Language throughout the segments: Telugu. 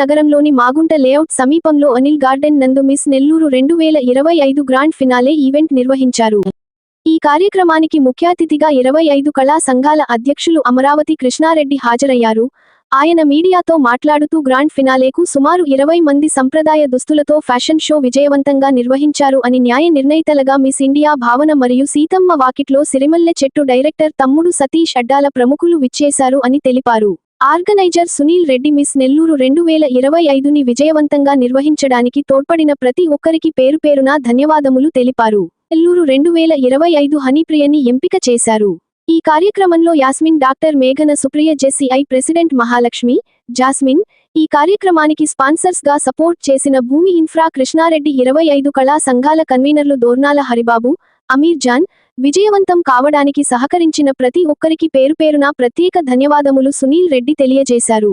నగరంలోని మాగుంట లేఅవుట్ సమీపంలో అనిల్ గార్డెన్ నందు మిస్ నెల్లూరు రెండు వేల ఇరవై ఐదు గ్రాండ్ ఫినాలే ఈవెంట్ నిర్వహించారు. ఈ కార్యక్రమానికి ముఖ్య అతిథిగా ఇరవై ఐదు కళా సంఘాల అధ్యక్షులు అమరావతి కృష్ణారెడ్డి హాజరయ్యారు. ఆయన మీడియాతో మాట్లాడుతూ గ్రాండ్ ఫినాలేకు సుమారు ఇరవై మంది సంప్రదాయ దుస్తులతో ఫ్యాషన్ షో విజయవంతంగా నిర్వహించారు అని న్యాయ నిర్ణయితలుగా మిస్ ఇండియా భావన మరియు సీతమ్మ వాకిట్లో సిరిమల్లె చెట్టు డైరెక్టర్ తమ్ముడు సతీష్ అడ్డాల ప్రముఖులు విచ్చేశారు అని తెలిపారు. ఆర్గనైజర్ సునీల్ రెడ్డి మిస్ నెల్లూరు రెండు వేల ఇరవై ఐదుని విజయవంతంగా నిర్వహించడానికి తోడ్పడిన ప్రతి ఒక్కరికి పేరు పేరున ధన్యవాదములు తెలిపారు. నెల్లూరు రెండు వేల ఇరవై ఐదు హనీప్రియని ఎంపిక చేశారు. ఈ కార్యక్రమంలో యాస్మిన్ డాక్టర్ మేఘన Supriya JCI president Mahalakshmi Jasmine ఈ కార్యక్రమానికి స్పాన్సర్స్గా సపోర్ట్ చేసిన భూమి ఇన్ఫ్రా కృష్ణారెడ్డి ఇరవై ఐదు కళా సంఘాల కన్వీనర్లు దోర్నాల హరిబాబు అమీర్ జాన్ విజయవంతం కావడానికి సహకరించిన ప్రతి ఒక్కరికి పేరుపేరున ప్రత్యేక ధన్యవాదములు సునీల్ రెడ్డి తెలియజేశారు.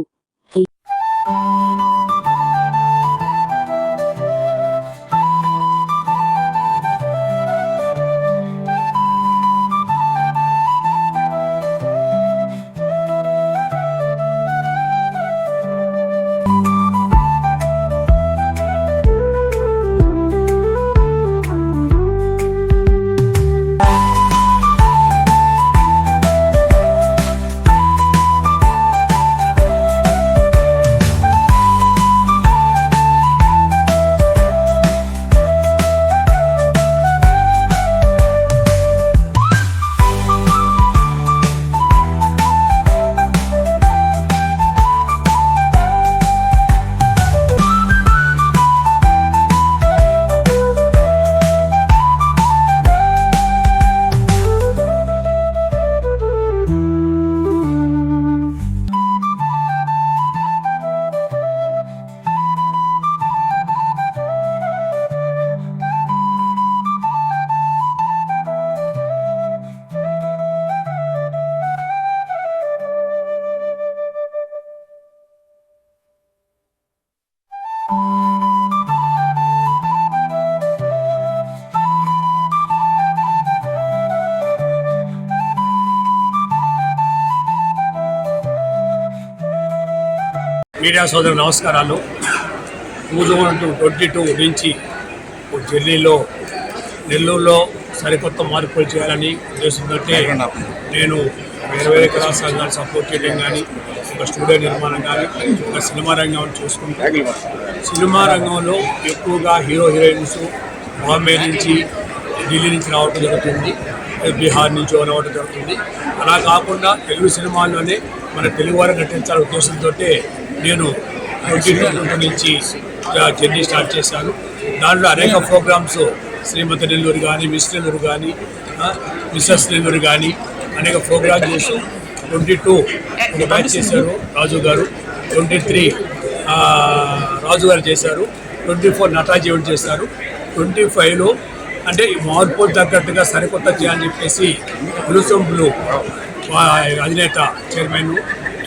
మీడియా సోదరు నమస్కారాలు. టూ థౌజండ్ ట్వంటీ టూ నుంచి ఢిల్లీలో నెల్లూరులో సరికొత్త మార్పులు చేయాలని ఉద్దేశంతో నేను వేరే వేరే కళా సంఘాలు సపోర్ట్ చేయడం కానీ ఒక స్టూడియో నిర్మాణం కానీ ఒక సినిమా రంగం చూసుకుంటే సినిమా రంగంలో ఎక్కువగా హీరో హీరోయిన్స్ బాంబే నుంచి ఢిల్లీ నుంచి రావడం జరుగుతుంది బీహార్ నుంచి రావడం జరుగుతుంది. అలా కాకుండా తెలుగు సినిమాల్లోనే మన తెలుగు వారు నటించాలనే ఉద్దేశంతో నేను ట్వంటీ నుంచి జర్నీ స్టార్ట్ చేశాను. దాంట్లో అనేక ప్రోగ్రామ్స్ శ్రీమతి నెల్లూరు కానీ మిస్ నెల్లూరు కానీ మిస్సెస్ నెల్లూరు కానీ అనేక ప్రోగ్రామ్ చేసి ట్వంటీ టూ ఒక బ్యాచ్ చేశారు రాజు గారు. ట్వంటీ త్రీ రాజు గారు చేశారు. ట్వంటీ ఫోర్ నటాజీ ఈవెంట్ చేశారు. ట్వంటీ ఫైవ్లో అంటే మార్పు తగ్గట్టుగా సరికొత్త చేయాలని చెప్పేసి పులుసొంపులు అధినేత చైర్మన్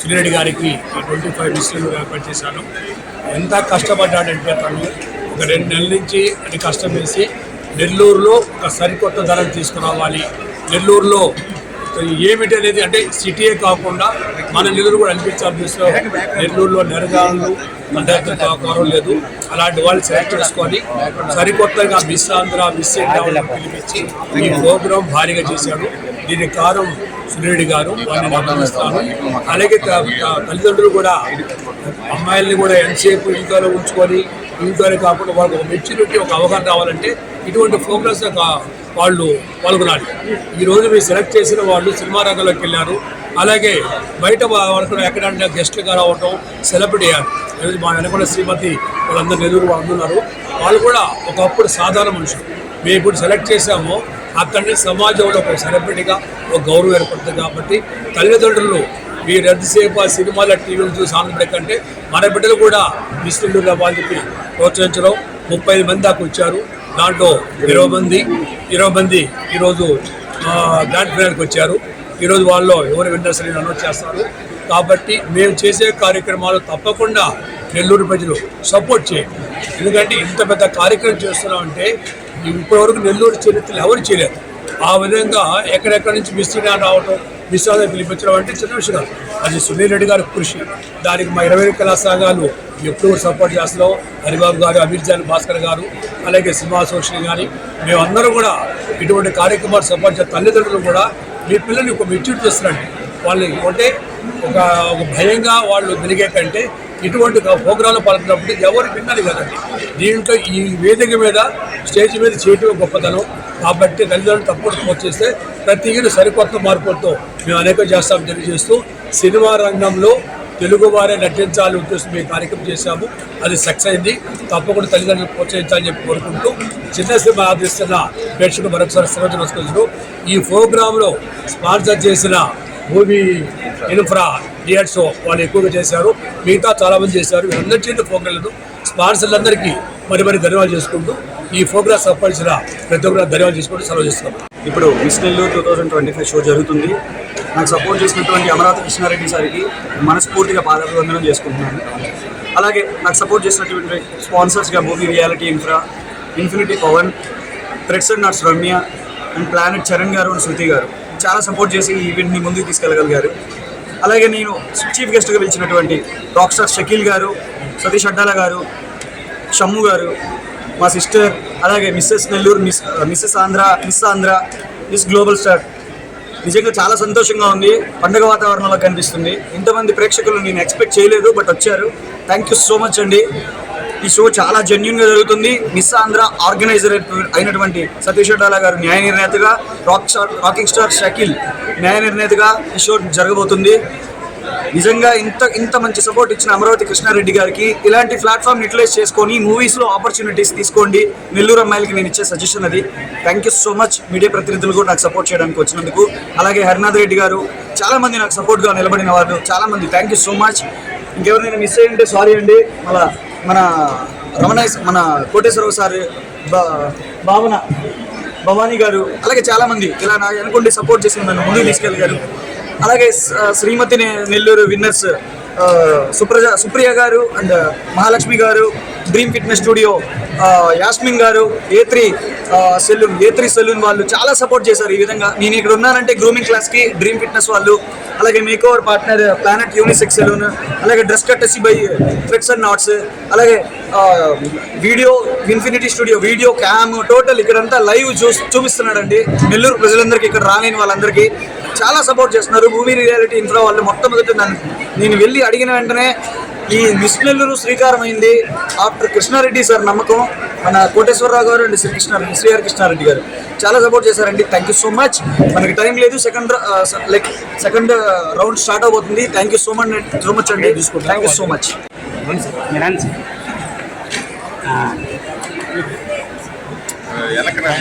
సునిరెడ్డి గారికి ట్వంటీ ఫైవ్ మిస్టర్లు ఏర్పాటు చేశాను. ఎంత కష్టపడ్డాడంటే తను ఒక రెండు నెలల నుంచి అది కష్టం వేసి నెల్లూరులో ఒక సరికొత్త ధరలు తీసుకురావాలి. నెల్లూరులో ఏమిటి అనేది అంటే సిటీయే కాకుండా మన నిధులు కూడా అనిపించాలి చూస్తే నెల్లూరులో నెరగాళ్ళు అందరితో కొరం లేదు. అలాంటి వాళ్ళు సెలెక్ట్ చేసుకొని సరికొత్తగా మిస్ ఆంధ్ర మిస్ ఇండియా పిలిపించి ఈ ప్రోగ్రాం భారీగా చేశాడు. దీని కారం సురేడి గారు వారిని అభినందిస్తాను. అలాగే తల్లిదండ్రులు కూడా అమ్మాయిల్ని కూడా ఎంతసేపు ఇంట్లో ఉంచుకొని ఇంట్లోనే కాకుండా వాళ్ళకి ఒక మెచ్యూరిటీ ఒక అవగాహన రావాలంటే ఇటువంటి ప్రోగ్రామ్స్ వాళ్ళు పాల్గొనాలి. ఈరోజు మీరు సెలెక్ట్ చేసిన వాళ్ళు సినిమా రంగంలోకి వెళ్ళారు. అలాగే బయట వరకు ఎక్కడంటే గెస్ట్లుగా రావటం సెలబ్రిటీ అయ్యారు. ఈరోజు మా వెనకొండ శ్రీమతి వాళ్ళందరూ నెల్లూరు వాళ్ళు ఉన్నారు. వాళ్ళు కూడా ఒకప్పుడు సాధారణ మనుషులు. మేము ఇప్పుడు సెలెక్ట్ చేశామో. అక్కడి సమాజంలో ఒక సెలబ్రిటీగా ఒక గౌరవం ఏర్పడుతుంది కాబట్టి తల్లిదండ్రులు మీరు ఎంతసేపు ఆ సినిమాల టీవీలు చూసి ఆనందపడే మన బిడ్డలు కూడా మిస్టర్లు రావాలని చెప్పి ప్రోత్సహించడం ముప్పై మంది దాకా వచ్చారు. దాంట్లో ఇరవై మంది ఇరవై మంది ఈరోజు గ్రాండ్ ఫినాల్కి వచ్చారు. ఈరోజు వాళ్ళు ఎవరు విన్నర్స్ అని అనౌన్స్ చేస్తారు. కాబట్టి మేము చేసే కార్యక్రమాలు తప్పకుండా నెల్లూరు ప్రజలు సపోర్ట్ చేయండి. ఎందుకంటే ఇంత పెద్ద కార్యక్రమం చేస్తున్నామంటే ఇప్పటివరకు నెల్లూరు చరిత్రలు ఎవరు చేయలేదు. ఆ విధంగా ఎక్కడెక్కడి నుంచి మిస్టీనా రావటం విశ్వాసం పిలిపించడం అంటే చిన్న విషయం అది సునీల్ రెడ్డి గారి కృషి. దానికి మా ఇరవై కళా సంఘాలు ఎప్పుడు సపోర్ట్ చేస్తున్నాం. హరిబాబు గారు అమీర్జాన్ భాస్కర్ గారు అలాగే సినిమా అసోసియేషన్ కానీ మేమందరం కూడా ఇటువంటి కార్యక్రమాలు సపోర్ట్ చేసే తల్లిదండ్రులు కూడా మీ పిల్లల్ని ఒక మెచ్యూర్ చేస్తున్నారండి వాళ్ళు అంటే ఒక ఒక భయంగా వాళ్ళు తిరిగే కంటే ఇటువంటి ప్రోగ్రాంలు పాల్గొన్నప్పుడు ఎవరు విన్నది కదండి. దీంట్లో ఈ వేదిక మీద స్టేజ్ మీద చేయటం గొప్పతనం. కాబట్టి తల్లిదండ్రులు తప్పుడు పోస్ట్ చేస్తే ప్రతి సరికొత్త మార్పులతో మేము అనేక చేస్తాం తెలియజేస్తూ సినిమా రంగంలో తెలుగు వారే నటించాలి ఉద్దేశం మేము కార్యక్రమం చేశాము. అది సక్సెస్ అయింది. తప్పకుండా తల్లిదండ్రులు ప్రోత్సహించాలని చెప్పి కోరుకుంటూ చిన్న సినిమా ఆదరిస్తున్న ప్రేక్షకులు మరొకసారి శ్రద్ధ నమస్కరిస్తూ ఈ ప్రోగ్రాంలో స్పాన్సర్ చేసిన భూమి ఇన్ఫ్రా థియేటర్స్ వాళ్ళు ఎక్కువగా చేశారు. మిగతా చాలామంది చేశారు. వీళ్ళందరి చేతి ప్రోగ్రాంలను స్పాన్సర్లందరికీ మరి మరి ధన్యవాదాలు చేసుకుంటూ ఈ ప్రోగ్రాం సఫలించిన ప్రతి ఒక్కరు ధన్యవాదాలు చేసుకుంటూ సెలవు చేస్తున్నాం ఇప్పుడు miss Nellore two thousand twenty five show జరుగుతుంది. నాకు సపోర్ట్ చేసినటువంటి అమరావతి కృష్ణారెడ్డి సార్కి మనస్ఫూర్తిగా పాదాభివందనం చేసుకుంటున్నాను. అలాగే నాకు సపోర్ట్ చేసినటువంటి స్పాన్సర్స్గా movie reality infra infinity Pavan threads and knots Ramya and planet Charan గారు అండ్ శృతి గారు. చాలా సపోర్ట్ చేసి ఈ ఈవెంట్ని ముందుకు తీసుకెళ్ళగలిగారు. అలాగే నేను చీఫ్ గెస్ట్గా పిలిచినటువంటి రాక్ స్టార్ షకీల్ గారు సతీష్ అడ్డాల గారు షమ్ము గారు మా సిస్టర్ అలాగే Mrs Nellore miss Mrs Andhra miss Andhra miss global star నిజంగా చాలా సంతోషంగా ఉంది. పండగ వాతావరణంలో కనిపిస్తుంది. ఇంతమంది ప్రేక్షకులు నేను ఎక్స్పెక్ట్ చేయలేదు బట్ వచ్చారు. థ్యాంక్ యూ సో మచ్ అండి. ఈ షో చాలా జెన్యున్గా జరుగుతుంది. మిస్ ఆంధ్ర ఆర్గనైజర్ అయినటువంటి సతీష్ అడాలా గారు న్యాయ నిర్ణేతగా rock star rocking star Shakeel న్యాయ నిర్ణేతగా ఈ షో జరగబోతుంది. నిజంగా ఇంత ఇంత మంచి సపోర్ట్ ఇచ్చిన అమరావతి కృష్ణారెడ్డి గారికి ఇలాంటి ప్లాట్ఫామ్ యూటిలైజ్ చేసుకొని మూవీస్లో ఆపర్చునిటీస్ తీసుకోండి. నెల్లూరు అమ్మాయిలకి నేను ఇచ్చే సజెషన్ అది. Thank you so much media ప్రతినిధులు కూడా నాకు సపోర్ట్ చేయడానికి వచ్చినందుకు. అలాగే హరినాథ్ రెడ్డి గారు చాలా మంది నాకు సపోర్ట్గా నిలబడిన వాళ్ళు చాలా మంది. థ్యాంక్ యూ సో మచ్ ఇంకెవరైనా మిస్ అయ్యంటే సారీ అండి. మళ్ళా మన రమణ మన కోటేశ్వరరావు సార్ బా- భావన భవానీ గారు అలాగే చాలా మంది. ఇలా నా అనుకుంటే సపోర్ట్ చేసి నన్ను ముందుకు తీసుకెళ్ళగారు అలాగే శ్రీమతి నెల్లూరు విన్నర్స్ సుప్రజ సుప్రియ గారు అండ్ మహాలక్ష్మి గారు డ్రీమ్ ఫిట్నెస్ స్టూడియో యాస్మిన్ గారు A three salon A three salon వాళ్ళు చాలా సపోర్ట్ చేశారు ఈ విధంగా. నేను ఇక్కడ ఉన్నానంటే గ్రూమింగ్ క్లాస్కి డ్రీమ్ ఫిట్నెస్ వాళ్ళు అలాగే make over partner planet unisex salon అలాగే డ్రెస్ కట్టసి బై థ్రెడ్స్ అండ్ నాట్స్ అలాగే video infinity studio video cam total ఇక్కడంతా లైవ్ చూ చూపిస్తున్నాడండి. నెల్లూరు ప్రజలందరికీ ఇక్కడ రాలేని వాళ్ళందరికీ. చాలా సపోర్ట్ చేస్తున్నారు. మూవీ రియాలిటీ ఇన్ఫ్రా వాళ్ళు మొట్టమొదటి నన్ను నేను వెళ్ళి అడిగిన వెంటనే ఈ మిస్ శ్రీకారం అయింది. ఆఫ్టర్ కృష్ణారెడ్డి సార్ నమ్మకం మన కోటేశ్వరరావు గారు అండ్ శ్రీ కృష్ణారెడ్డి కృష్ణారెడ్డి గారు. చాలా సపోర్ట్ చేశారండి. థ్యాంక్ యూ సో మచ్ మనకి టైం లేదు. Second like second round start అవబోతుంది. Thank you so much so much అండి. థ్యాంక్ యూ సో మచ్ ఎలక నా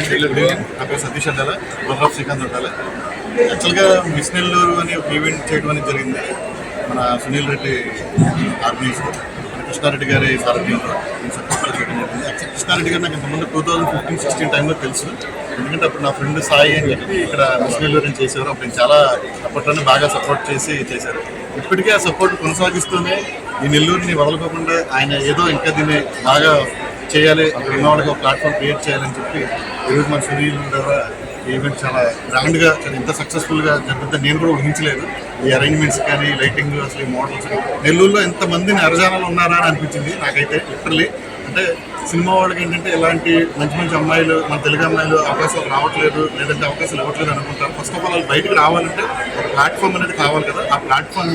పేరు సతీష్ అడ్డాల ప్రతాప్ శ్రీకాంత్ అడ్డాల యాక్చువల్గా మిస్ నెల్లూరు అని ఒక ఈవెంట్ చేయడం అనేది జరిగింది. మన సునీల్ రెడ్డి ఆర్గనైజర్ కృష్ణారెడ్డి గారి సారథ్యంలో సక్సెస్ఫుల్ చేయడం జరిగింది యాక్చువల్ కృష్ణారెడ్డి గారు నాకు ఇంతకుముందు టూ థౌజండ్ ఫిఫ్టీన్ సిక్స్టీన్ టైంలో తెలుసు. ఎందుకంటే అప్పుడు నా ఫ్రెండ్ సాయి అని చెప్పి ఇక్కడ మిస్ నెల్లూరు అని చేశారు అప్పుడు చాలా అప్పట్లోనే బాగా సపోర్ట్ చేసి చేశారు. ఇప్పటికీ ఆ సపోర్ట్ కొనసాగిస్తూనే ఈ నెల్లూరుని వదలకోకుండా ఆయన ఏదో ఇంకా దీన్ని బాగా చేయాలి అక్కడ ఉన్న వాళ్ళకి ఒక ప్లాట్ఫామ్ క్రియేట్ చేయాలని చెప్పి ఈరోజు మన సునీల్ ద్వారా ఈవెంట్ చాలా గ్రాండ్గా చాలా ఇంత సక్సెస్ఫుల్గా జరుగుతుంది నేను కూడా ఊహించలేదు. ఈ అరేంజ్మెంట్స్ కానీ లైటింగ్ అసలు ఈ మోడల్స్ నెల్లూరులో ఎంతమందిని అరజానాలు ఉన్నారా అని అనిపించింది నాకైతే లిటరలీ అంటే సినిమా వాళ్ళకి ఏంటంటే ఇలాంటి మంచి మంచి అమ్మాయిలు మన తెలుగు అమ్మాయిలు అవకాశాలు రావట్లేదు లేదంటే అవకాశాలు ఇవ్వట్లేదు అనుకుంటారు. ఫస్ట్ ఆఫ్ ఆల్ వాళ్ళు బయటకు రావాలంటే ఒక ప్లాట్ఫామ్ అనేది కావాలి కదా. ఆ ప్లాట్ఫామ్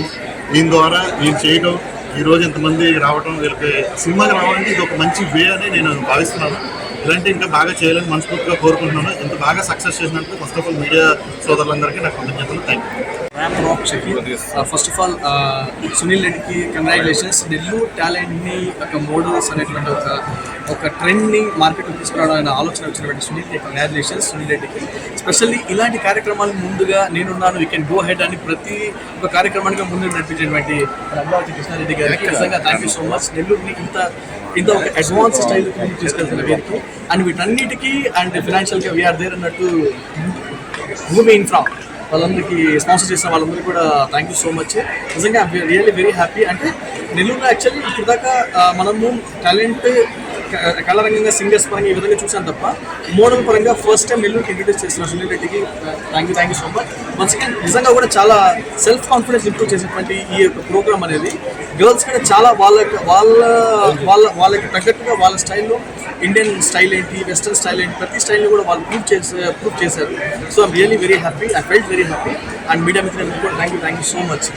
దీని ద్వారా వీళ్ళు చేయడం ఈ రోజు ఇంతమంది రావడం వీళ్ళకి సినిమాకి రావడానికి ఇది ఒక మంచి వే అని నేను భావిస్తున్నాను. ఇలాంటి ఇంకా బాగా చేయాలని మనస్ఫూర్తిగా కోరుకుంటున్నాను. ఇంత బాగా సక్సెస్ చేసినందుకు ఫస్ట్ ఆఫ్ ఆల్ మీడియా సోదరులందరికీ నాకు కృతజ్ఞతలు. Thank you rap rock Shaki first of all Sunil రెడ్డికి కంగ్రాచులేషన్స్ నెల్లూరు టాలెంట్ని ఒక మోడల్స్ అనేటువంటి ఒక ఒక ట్రెండ్ని మార్కెట్కి తీసుకురావడం అనే ఆలోచన వచ్చినటువంటి సునీల్కి కంగ్రాచులేషన్స్ సునీల్ రెడ్డికి స్పెషల్లీ ఇలాంటి కార్యక్రమాలు ముందుగా నేనున్నాను. వీ కెన్ గో హెడ్ అని ప్రతి ఒక కార్యక్రమానికి ముందు నడిపించినటువంటి అమరావతి కృష్ణారెడ్డి గారికి నిజంగా థ్యాంక్ యూ సో మచ్ నెల్లూరుని ఇంత ఇంత ఒక అడ్వాన్స్ స్టైల్ తీసుకెళ్తున్న వీరికి. అండ్ వీటన్నిటికీ అండ్ ఫినాన్షియల్గా వీఆర్ దేర్ అన్నట్టు భూమి ఇన్ఫ్రా వాళ్ళందరికీ స్పాన్సర్ చేసిన వాళ్ళందరికీ కూడా థ్యాంక్ యూ సో మచ్ నిజంగా రియల్లీ వెరీ హ్యాపీ అంటే నెల్లూరులో యాక్చువల్లీ ఇప్పుడు దాకా మనము టాలెంట్ కళారంగంగా సింగర్స్ పరంగా ఈ విధంగా చూసాను తప్ప మోడల్ పరంగా ఫస్ట్ టైం నెల్లూరుకి ఇంట్రడ్యూస్ చేసిన సునీల్ రెడ్డికి thank you thank you so much once again నిజంగా కూడా చాలా సెల్ఫ్ కాన్ఫిడెన్స్ ఇంప్రూవ్ చేసినటువంటి ఈ యొక్క ప్రోగ్రామ్ అనేది గర్ల్స్ కూడా చాలా వాళ్ళ వాళ్ళ వాళ్ళ వాళ్ళకి తగ్గట్టుగా వాళ్ళ స్టైల్లో ఇండియన్ స్టైల్ ఏంటి వెస్ట్రన్ స్టైల్ ఏంటి ప్రతి స్టైల్ని కూడా వాళ్ళు ప్రూవ్ చేసే ప్రూవ్ చేశారు. So I'm really very happy I felt very happy and media మిత్రులకు కూడా thank you thank you so much